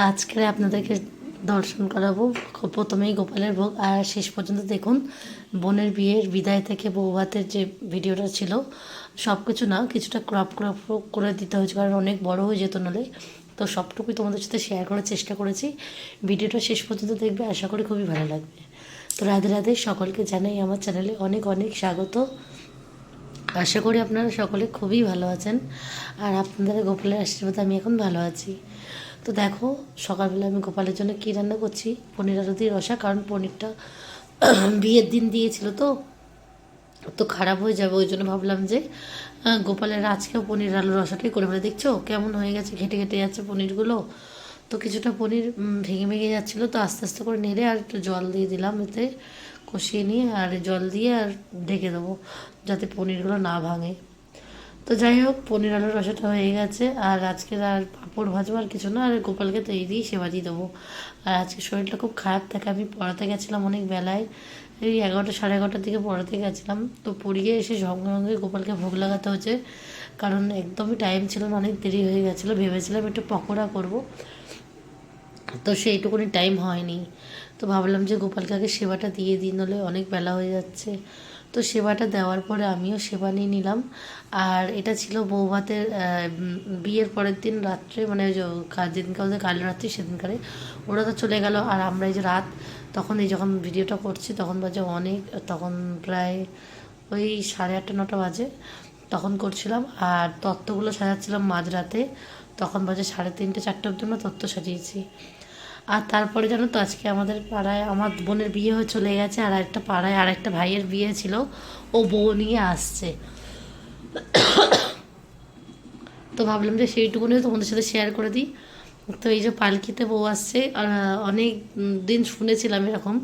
আজকে আপনাদেরকে দর্শন করাবো প্রথমেই গোপালের ভোগ। আর শেষ পর্যন্ত দেখুন, বোনের বিয়ের বিদায় থেকে বৌভাতের যে ভিডিওটা ছিল সব কিছু না কিছুটা ক্রপ ক্রপ করে দিতে হয়েছে, কারণ অনেক বড় হয়ে যেত নাহলে তো সবটুকুই তোমাদের সাথে শেয়ার করার চেষ্টা করেছি। ভিডিওটা শেষ পর্যন্ত দেখবে, আশা করি খুবই ভালো লাগবে। তো রাধে রাধে সকলকে জানাই আমার চ্যানেলে অনেক অনেক স্বাগত। আশা করি আপনারা সকলে খুবই ভালো আছেন। আর আপনাদের গোপালের আশীর্বাদে আমি এখন ভালো আছি। তো দেখো, সকালবেলা আমি গোপালের জন্য কী রান্না করছি? পনির আলু দিয়ে রসা, কারণ পনিরটা বিয়ের দিন দিয়েছিল তো। তো খারাপ হয়ে যাবে, ওই জন্য ভাবলাম যে গোপালের আজকেও পনির আলু রসাটাই করে ফেলে। দেখছ? কেমন হয়ে গেছে? ঘেটে ঘেটে যাচ্ছে পনিরগুলো। তো কিছুটা পনির ভেঙে ভেঙে যাচ্ছিল, তো আস্তে আস্তে করে নেড়ে আর একটু জল দিয়ে দিলাম এতে কষিয়ে নিয়ে, আর জল দিয়ে আর ঢেকে দেবো, যাতে পনিরগুলো না ভাঙে। তো যাই হোক, পনির আলুর রসাটা হয়ে গেছে, আর আজকে আর পাঁপড় ভাজবো আর কিছু না, আর গোপালকে তো এই দিয়েই সেবা দিয়ে দেবো। আর আজকে শরীরটা খুব খারাপ থাকে আমি পড়াতে গেছিলাম অনেক বেলায়, এই এগারোটা সাড়ে এগারোটার দিকে পড়াতে গেছিলাম। তো পড়িয়ে এসে সঙ্গে সঙ্গে গোপালকে ভোগ লাগাতে হচ্ছে কারণ একদমই টাইম ছিল না, অনেক দেরি হয়ে গেছিল, ভেবেছিলাম একটু পকোড়া করব। তো সেইটুকুনি টাইম হয়নি। তো ভাবলাম যে গোপালকে আগে সেবাটা দিয়ে দিন হলে অনেক বেলা হয়ে যাচ্ছে। তো সেবাটা দেওয়ার পরে আমিও সেবা নিয়ে নিলাম। আর এটা ছিল বৌভাতের বিয়ের পরের দিন রাত্রে মানে যেদিনকে আমাদের কাল রাত্রি সেদিনকারে, ওরা তো চলে গেল। আর আমরা এই যে রাত, তখন এই যখন ভিডিওটা করছি, তখন বাজে অনেক, তখন প্রায় ওই সাড়ে আটটা, নটা বাজে, তখন করছিলাম। আর তত্ত্বগুলো সাজাচ্ছিলাম মাঝরাতে, তখন বাজে সাড়ে তিনটে, চারটে অব্দি আমরা তত্ত্ব সাজিয়েছি। আর তারপরে জানো তো আজকে আমাদের পাড়ায় আমার বোনের বিয়ে হয়ে চলে গেছে, আর একটা পাড়ায় আর একটা ভাইয়ের বিয়ে ছিল, ও বউ নিয়ে আসছে। তো ভাবলাম যে সেইটুকুনি তোমাদের সাথে শেয়ার করে দিই। তো এই যে পালকিতে বউ আসছে অনেক দিন শুনেছিলাম এরকম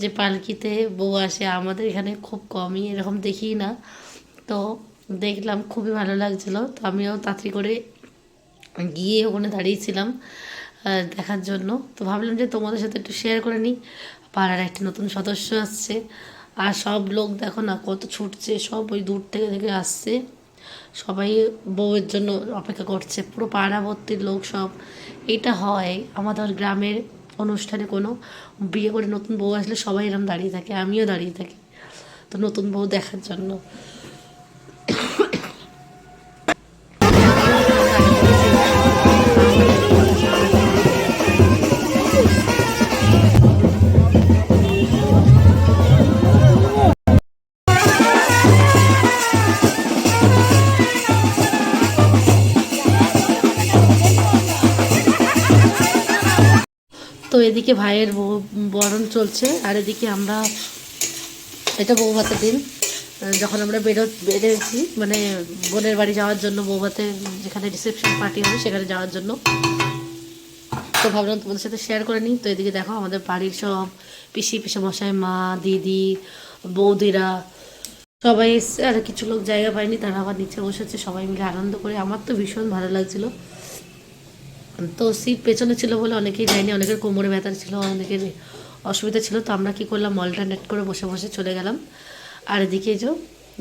যে পালকিতে বউ আসে, আমাদের এখানে খুব কমই, এরকম দেখি না। তো দেখলাম খুবই ভালো লাগছিল, তো আমিও তাড়াতাড়ি করে গিয়ে ওখানে দাঁড়িয়েছিলাম দেখার জন্য। তো ভাবলাম যে তোমাদের সাথে একটু শেয়ার করে নিই। পাড়ার একটা নতুন সদস্য আসছে। আর সব লোক দেখো না কত ছুটছে, সব ওই দূর থেকে থেকে আসছে। সবাই বউয়ের জন্য অপেক্ষা করছে, পুরো পাড়াবর্তীর লোক সব। এটা হয় আমাদের গ্রামের অনুষ্ঠানে কোনো বিয়ে করে নতুন বউ আসলে সবাই এরকম দাঁড়িয়ে থাকে, আমিও দাঁড়িয়ে থাকি। তো নতুন বউ দেখার জন্য। তো এদিকে ভাইয়ের বউ, বরণ চলছে, আর এদিকে আমরা, এটা বউ ভাতের দিন যখন আমরা বেরো, বেরিয়েছি মানে বোনের বাড়ি যাওয়ার জন্য বউ ভাতে যেখানে রিসেপশন পার্টি হবে, সেখানে যাওয়ার জন্য। তো ভাবলাম তোমাদের সাথে শেয়ার করে নিই। তো এদিকে দেখো, আমাদের বাড়ির সব পিসি পিসে মশাই মা, দিদি, বৌদিরা, সবাই এসছে। আর কিছু লোক জায়গা পায়নি, তারা আবার নিচে বসেছে, সবাই মিলে আনন্দ করে। আমার তো ভীষণ ভালো লাগছিল। তো সিট পেছনে ছিল বলে অনেকেই যায়নি অনেকের কোমরে ব্যথা ছিল অনেকের অসুবিধা ছিল তো আমরা কি করলাম অল্টারনেট করে বসে বসে চলে গেলাম। আর এদিকে যে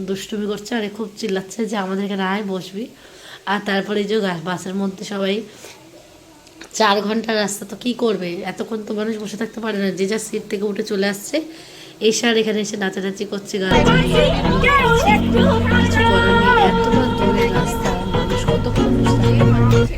দুষ্টুমি করছে আর খুব চিল্লাচ্ছে যে আমাদের এখানে আয় বসবি। আর তারপরে এই যে বাসের মধ্যে সবাই চার ঘণ্টার রাস্তা তো কি করবে? এতক্ষণ তো মানুষ বসে থাকতে পারে না যে যার সিট থেকে উঠে চলে আসছে এসে আর এখানে এসে নাচানাচি করছে গান কিছু মানুষ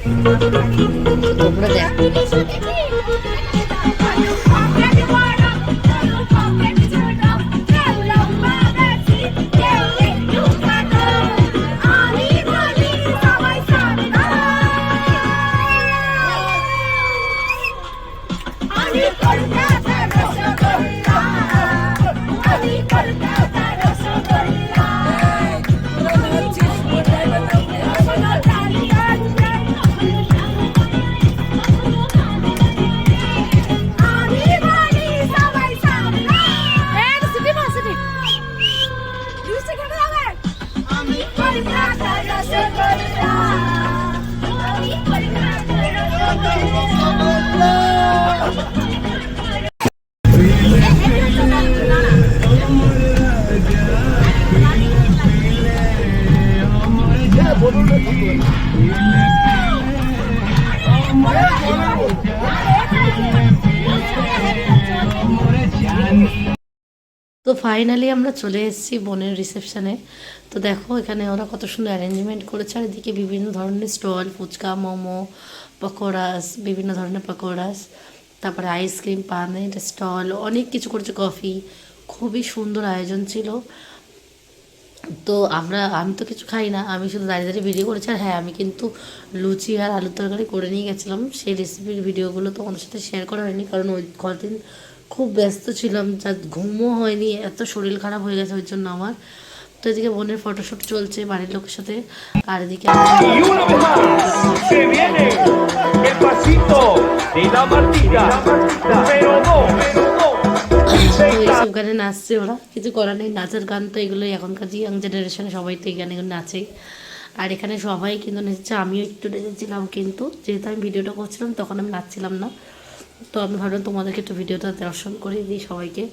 তো ফাইনালি আমরা চলে এসেছি বোনের রিসেপশনে তো দেখো, এখানে ওরা কত সুন্দর অ্যারেঞ্জমেন্ট করেছে। আর এদিকে বিভিন্ন ধরনের স্টল ফুচকা, মোমো, পকোড়াস, বিভিন্ন ধরনের পকোড়াস। তারপরে আইসক্রিম পানের স্টল অনেক কিছু করেছে। কফি খুবই সুন্দর আয়োজন ছিল। তো আমরা, আমি তো কিছু খাই না, আমি শুধু দাঁড়িয়ে দাঁড়িয়ে ভিডিও করেছি। আর হ্যাঁ আমি কিন্তু লুচি আর আলুর তরকারি করে নিয়ে গেছিলাম। সেই রেসিপির ভিডিওগুলো তো তোমাদের সাথে শেয়ার করা হয়নি, কারণ ওই কদিন খুব ব্যস্ত ছিলাম, যা ঘুমও হয়নি, এত শরীর খারাপ হয়ে গেছে ওই জন্য আমার। তো এদিকে বোনের ফটোশ্যুট চলছে বাড়ির লোকের সাথে, আর এদিকে গানে নাচছে ওরা। কিছু করার নেই, নাচের গান তো এগুলোই এখনকার ইয়াং জেনারেশনে সবাই তো এই গানে নাচেই আর এখানে সবাই কিন্তু নেচেছে, আমিও একটু নেচেছিলাম কিন্তু যেহেতু আমি ভিডিওটা করছিলাম তখন আমি নাচছিলাম না। তো আমি ভাবলাম তোমাদেরকে একটু ভিডিওটা দর্শন করে দিই সবাইকে।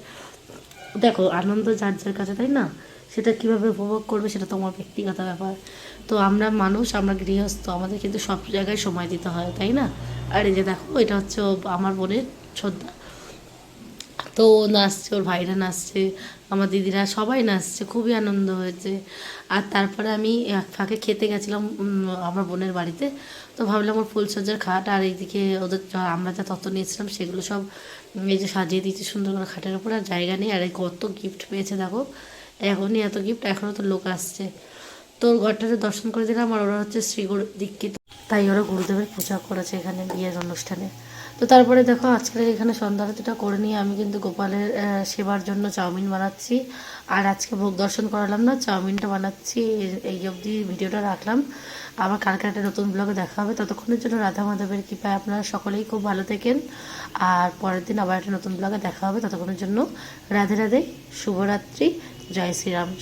দেখো, আনন্দ যার যার কাছে, তাই না? সেটা কীভাবে উপভোগ করবে সেটা তোমার ব্যক্তিগত ব্যাপার। তো আমরা মানুষ, আমরা গৃহস্থ, আমাদের কিন্তু সব জায়গায় সময় দিতে হয়, তাই না? আর এই যে দেখো, এটা হচ্ছে আমার বোনের শ্রদ্ধা। তো ও নাচছে, ওর ভাইরা নাচছে, আমার দিদিরা সবাই নাচছে, খুবই আনন্দ হয়েছে। আর তারপরে আমি ফাঁকে খেতে গেছিলাম আমার বোনের বাড়িতে। তো ভাবলাম ওর ফুলসজ্জার খাট আর এইদিকে ওদের আমরা যা তত্ত্ব নিয়েছিলাম, সেগুলো সব এই যে সাজিয়ে দিয়েছে সুন্দর করে খাটের উপর, আর জায়গা নেই। আর এই কত গিফট পেয়েছে দেখো, এখনই এত গিফট এখনও তো লোক আসছে। তো ওর ঘরটাতে দর্শন করে দিলাম, আর ওরা হচ্ছে শ্রী গুরু দীক্ষিত। তাই ওরা গুরুদেবের পূজা করেছে এখানে বিয়ের অনুষ্ঠানে। তো তারপরে দেখো আজকে এখানে সন্ধ্যা আরতিটা করে নিয়ে আমি কিন্তু গোপালের সেবার জন্য চাউমিন বানাচ্ছি। আর আজকে ভোগ দর্শন করালাম না, চাউমিনটা বানাচ্ছি। এই- অবধি ভিডিওটা রাখলাম। আবার কালকে একটা নতুন ব্লগে দেখা হবে। ততক্ষণের জন্য রাধা মাধবের কৃপায় আপনারা সকলেই খুব ভালো থাকেন। আর পরের দিন আবার একটা নতুন ব্লগে দেখা হবে। ততক্ষণের জন্য রাধে রাধে, শুভরাত্রি, জয় শ্রীরাম।